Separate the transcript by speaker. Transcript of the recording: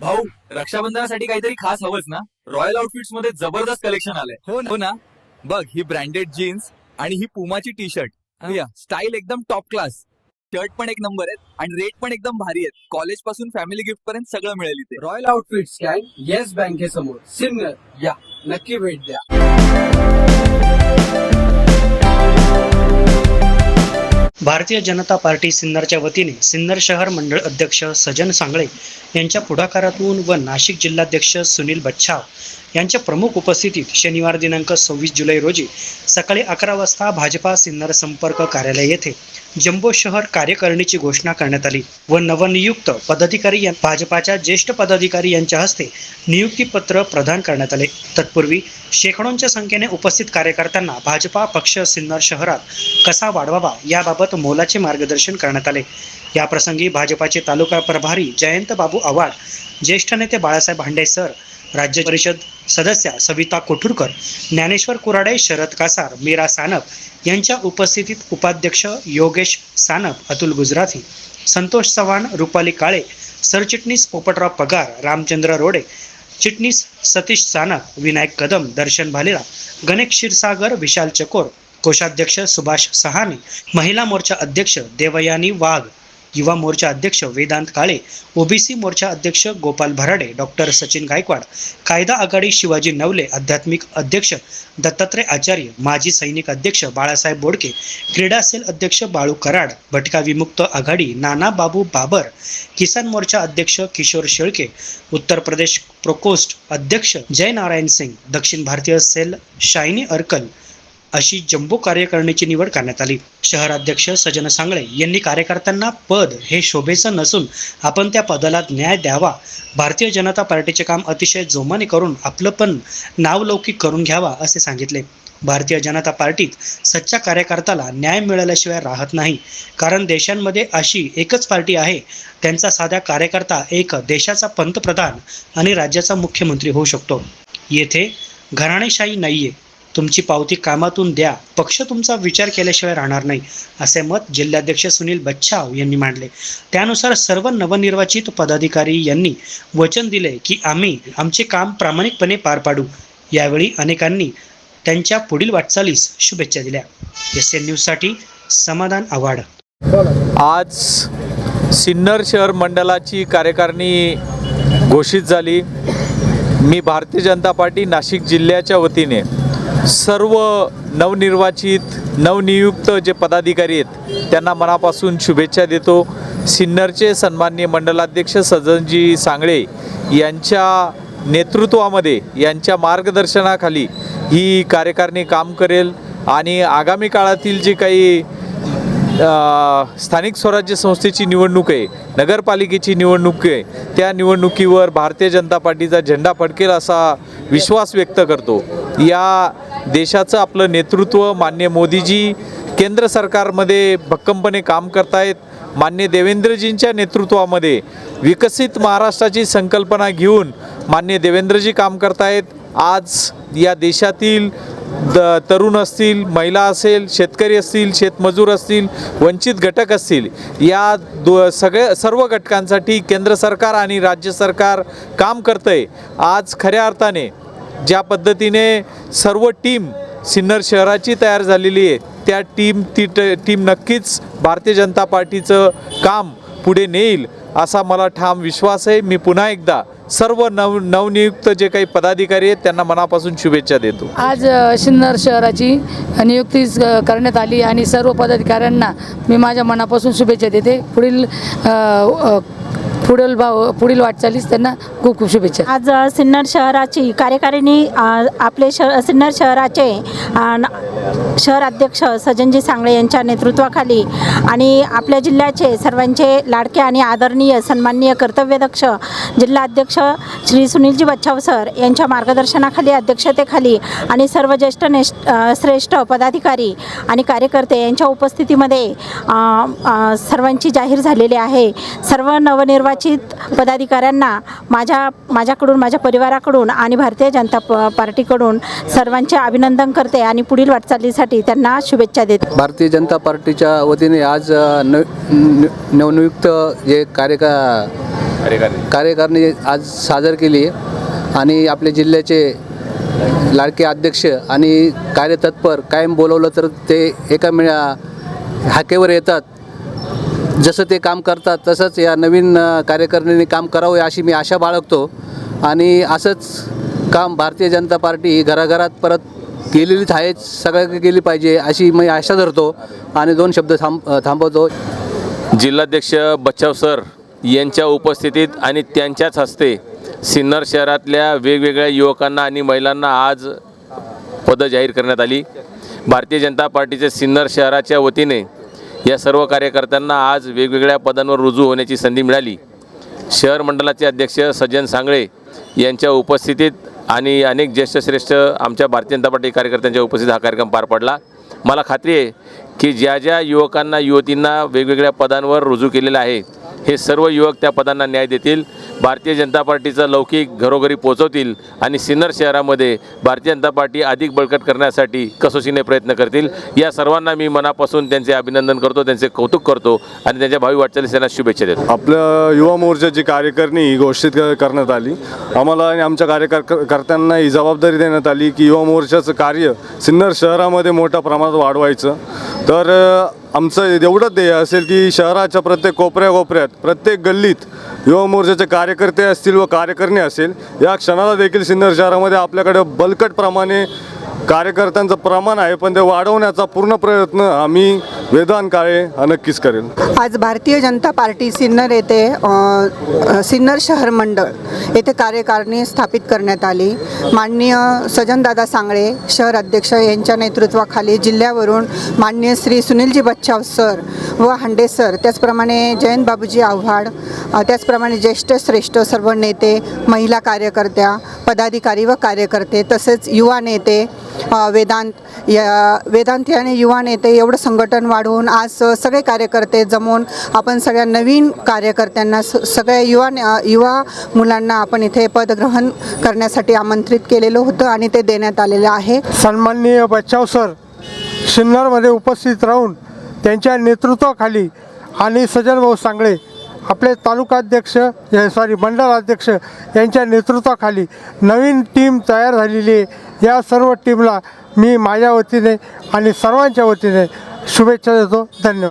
Speaker 1: भाऊ रक्षाबंधनासाठी काहीतरी खास हवंच ना? रॉयल आउटफिट्समध्ये जबरदस्त कलेक्शन आलंय. हो ना. हो ना? बघ ही ब्रँडेड जीन्स आणि ही पुमाची टी शर्ट स्टाईल एकदम टॉप क्लास शर्ट पण एक नंबर आहेत आणि रेट पण एकदम भारी आहेत. कॉलेजपासून फॅमिली गिफ्ट पर्यंत सगळं मिळेल इथे.
Speaker 2: रॉयल आउटफिट्स गँग येस बँकेसमोर सिन्नर या. नक्की भेट द्या.
Speaker 3: भारतीय जनता पार्टी सिन्नरच्या वतीने सिन्नर शहर मंडळ अध्यक्ष सजन सांगळे यांच्या पुढाकारातून व नाशिक जिल्हाध्यक्ष सुनील बच्छाव यांच्या प्रमुख उपस्थितीत शनिवार दिनांक सव्वीस जुलै रोजी सकाळी अकरा वाजता भाजपा सिन्नर संपर्क कार्यालय येथे जम्बो शहर कार्यकारिणीची घोषणा करण्यात आली व नवनियुक्त पदाधिकारी भाजपाच्या ज्येष्ठ पदाधिकारी यांच्या हस्ते नियुक्तीपत्र प्रदान करण्यात आले. तत्पूर्वी शेकडोंच्या संख्येने उपस्थित कार्यकर्त्यांना भाजपा पक्ष सिन्नर शहरात कसा वाढवावा याबाबत मोलाचे मार्गदर्शन करण्यात आले. याप्रसंगी भाजपाचे तालुका प्रभारी जयंत बाबू आव्हाड ज्येष्ठ नेते बाळासाहेब भांडे सर राज्य परिषद सदस्या सविता कोठुरकर ज्ञानेश्वर कुराडे शरद कासार मीरा सानप यांच्या उपस्थितीत उपाध्यक्ष योगेश सानप अतुल गुजराथी संतोष चव्हाण रुपाली काळे सरचिटणीस पोपटराव पगार रामचंद्र रोडे चिटणीस सतीश सानप विनायक कदम दर्शन भालेरा गणेश क्षीरसागर विशाल चकोर कोषाध्यक्ष सुभाष सहानी महिला मोर्चा अध्यक्ष देवयानी वाघ युवा मोर्चा अध्यक्ष वेदांत काळे ओबीसी मोर्चा अध्यक्ष गोपाल भराडे डॉक्टर सचिन गायकवाड कायदा आघाडी शिवाजी नवले आध्यात्मिक अध्यक्ष दत्तात्रय आचार्य माजी सैनिक अध्यक्ष बाळासाहेब बोडके क्रीडा सेल अध्यक्ष बाळू कराड भटका विमुक्त आघाडी नाना बाबू बाबर किसान मोर्चा अध्यक्ष किशोर शेळके उत्तर प्रदेश प्रोकोस्ट अध्यक्ष जय नारायण सिंग दक्षिण भारतीय सेल शायनी अर्कल अशी जम्बो कार्यकारिणीची निवड करण्यात आली. शहराध्यक्ष सजन सांगळे यांनी कार्यकर्त्यांना पद हे शोभेचं नसून आपण त्या पदाला न्याय द्यावा. भारतीय जनता पार्टीचे काम अतिशय जोमाने करून आपलं पण नावलौकिक करून घ्यावा असे सांगितले. भारतीय जनता पार्टीत सच्चा कार्यकर्त्याला न्याय मिळाल्याशिवाय राहत नाही. कारण देशांमध्ये अशी एकच पार्टी आहे. त्यांचा साधा कार्यकर्ता एक देशाचा पंतप्रधान आणि राज्याचा मुख्यमंत्री होऊ शकतो. येथे घराणेशाही नाहीये. तुमची पावती कामातून द्या. पक्ष तुमचा विचार केल्याशिवाय राहणार नाही असे मत जिल्हाध्यक्ष सुनील बच्छाव यांनी मांडले. त्यानुसार सर्व नवनिर्वाचित पदाधिकारी यांनी वचन दिले की आम्ही आमचे काम प्रामाणिकपणे पार पाडू. यावेळी अनेकांनी त्यांच्या पुढील वाटचालीस शुभेच्छा दिल्या. एस एन न्यूजसाठी समाधान आव्हाड.
Speaker 4: आज सिन्नर शहर मंडळाची कार्यकारिणी घोषित झाली. मी भारतीय जनता पार्टी नाशिक जिल्ह्याच्या वतीने सर्व नवनिर्वाचित नवनियुक्त जे पदाधिकारी आहेत त्यांना मनापासून शुभेच्छा देतो. सिन्नरचे सन्माननीय मंडलाध्यक्ष सजनजी सांगळे यांच्या नेतृत्वामध्ये यांच्या मार्गदर्शनाखाली ही कार्यकारिणी काम करेल आणि आगामी काळातील जे काही स्थानिक स्वराज्य संस्थेची निवडणूक आहे नगरपालिकेची निवडणूक आहे त्या निवडणुकीवर भारतीय जनता पार्टीचा झेंडा फडकेल असा विश्वास व्यक्त करतो. या देशाचं आपलं नेतृत्व मान्य मोदीजी केंद्र सरकारमध्ये भक्कमपणे काम करतायत. मान्य देवेंद्रजींच्या नेतृत्वामध्ये विकसित महाराष्ट्राची संकल्पना घेऊन मान्य देवेंद्रजी काम करतायत. आज या देशातील द तरुण असतील महिला असेल शेतकरी असतील शेतमजूर असतील वंचित घटक असतील या दो सगळ्या सर्व घटकांसाठी केंद्र सरकार आणि राज्य सरकार काम करतं आहे आज खऱ्या अर्थाने ज्या पद्धतीने सर्व टीम सिन्नर शहराची तयार झालेली आहे त्या टीम ती ट- टीम नक्कीच भारतीय जनता पार्टीचं काम पुढे नेईल असा मला ठाम विश्वास आहे. मी पुन्हा एकदा सर्व नव नवनियुक्त जे काही पदाधिकारी आहेत त्यांना मनापासून शुभेच्छा देतो.
Speaker 5: आज सिन्नर शहराची नियुक्ती करण्यात आली आणि सर्व पदाधिकाऱ्यांना मी माझ्या मनापासून शुभेच्छा देते. पुढील पुढील भाव पुढील वाटचालीस त्यांना खूप खूप शुभेच्छा.
Speaker 6: आज सिन्नर शहराची कार्यकारिणी आपले श सिन्नर शहराचे अ, शहर अध्यक्ष सजनजी सांगळे यांच्या नेतृत्वाखाली आणि आपल्या जिल्ह्याचे सर्वांचे लाडके आणि आदरणीय सन्माननीय कर्तव्यदक्ष जिल्हा अध्यक्ष श्री सुनीलजी बच्छाव सर यांच्या मार्गदर्शनाखाली अध्यक्षतेखाली आणि सर्व ज्येष्ठ नेश श्रेष्ठ पदाधिकारी आणि कार्यकर्ते यांच्या उपस्थितीमध्ये सर्वांची जाहीर झालेली आहे. सर्व नवनिर्वाचित पदाधिकाऱ्यांना माझ्या माझ्याकडून माझ्या परिवाराकडून आणि भारतीय जनता प पार्टीकडून सर्वांचे अभिनंदन करते आणि पुढील वाटचालीसाठी त्यांना शुभेच्छा देते.
Speaker 7: भारतीय जनता पार्टीच्या वतीने आज न नवनियुक्त जे कार्यका कार्यकारिणी आज सादर केली आणि आपल्या जिल्ह्याचे लाडके अध्यक्ष आणि कार्यतत्पर कायम बोलवलं तर ते एका मिळा हाकेवर येतात. जसं ते काम करतात तसंच या नवीन कार्यकारिणीने काम करावं अशी मी आशा बाळगतो. आणि असंच काम भारतीय जनता पार्टी घराघरात परत गेलेलीच आहेच सगळ्या गेली पाहिजे अशी मी आशा धरतो. आणि दोन शब्द थांब थांबवतो.
Speaker 8: जिल्हाध्यक्ष बच्चाव सर यांच्या उपस्थितीत आणि त्यांच्याच हस्ते सिन्नर शहरातल्या वेगवेगळ्या युवकांना आणि महिलांना आज पदं जाहीर करण्यात आली. भारतीय जनता पार्टीचे सिन्नर शहराच्या वतीने या सर्व कार्यकर्त्यांना आज वेगवेगळ्या पदांवर रुजू होण्याची संधी मिळाली. शहर मंडळाचे अध्यक्ष सज्जन सांगळे यांच्या उपस्थितीत आणि अनेक ज्येष्ठ श्रेष्ठ आमच्या भारतीय जनता पार्टी कार्यकर्त्यांच्या उपस्थितीत हा कार्यक्रम पार पडला. मला खात्री आहे की ज्या ज्या युवकांना युवतींना वेगवेगळ्या पदांवर रुजू केलेलं आहे हे सर्व युवक त्या पदांना न्याय देतील. भारतीय जनता पार्टीचा लौकिक घरोघरी पोहोचवतील आणि सिन्नर शहरामध्ये भारतीय जनता पार्टी अधिक बळकट करण्यासाठी कसोशीने प्रयत्न करतील. या सर्वांना मी मनापासून त्यांचे अभिनंदन करतो त्यांचे कौतुक करतो आणि त्यांच्या भावी वाटचालीस त्यांना शुभेच्छा देतो.
Speaker 9: आपल्या युवा मोर्चाची कार्यकारिणी ही घोषित करण्यात आली. आम्हाला आणि आमच्या कार्यकर्त्यांना ही जबाबदारी देण्यात आली की युवा मोर्चाचं कार्य सिन्नर शहरामध्ये मोठ्या प्रमाणात वाढवायचं. तर आमचं एवढं ध्येय असेल की शहराच्या प्रत्येक कोपऱ्या कोपऱ्यात प्रत्येक गल्लीत युवा मोर्चाचे कार्यकर्ते असतील व कार्यकर्णी असेल या क्षणाला देखील सिन्नर शहरामध्ये आपल्याकडे बलकट प्रमाणे कार्यकर्त्यांचं प्रमाण आहे पण ते वाढवण्याचा पूर्ण प्रयत्न आम्ही वेदांत काळे हा नक्कीच करेल.
Speaker 10: आज भारतीय जनता पार्टी सिन्नर येथे सिन्नर शहर मंडळ येथे कार्यकारिणी स्थापित करण्यात आली. माननीय सजनदादा सांगळे शहर अध्यक्ष यांच्या नेतृत्वाखाली जिल्ह्यावरून माननीय श्री सुनीलजी बच्छाव सर व हांडे सर त्याचप्रमाणे जयंत बाबूजी आव्हाड त्याचप्रमाणे ज्येष्ठ श्रेष्ठ सर्व नेते महिला कार्यकर्त्या पदाधिकारी व कार्यकर्ते तसेच युवा नेते वेदांत या वेदांती आणि युवा नेते एवढं संघटन वाढवून आज सगळे कार्यकर्ते जमून आपण सगळ्या नवीन कार्यकर्त्यांना स सगळ्या युवा युवा मुलांना आपण इथे पदग्रहण करण्यासाठी आमंत्रित केलेलं होतं आणि ते देण्यात आलेलं आहे.
Speaker 11: सन्माननीय बच्चाव सर सिन्नरमध्ये उपस्थित राहून त्यांच्या नेतृत्वाखाली आणि सजन भाऊ सांगळे आपले तालुकाध्यक्ष सॉरी मंडळ अध्यक्ष यांच्या नेतृत्वाखाली नवीन टीम तयार झालेली आहे. या सर्व टीमला मी माझ्या वतीने आणि सर्वांच्या वतीने शुभेच्छा देतो. धन्यवाद.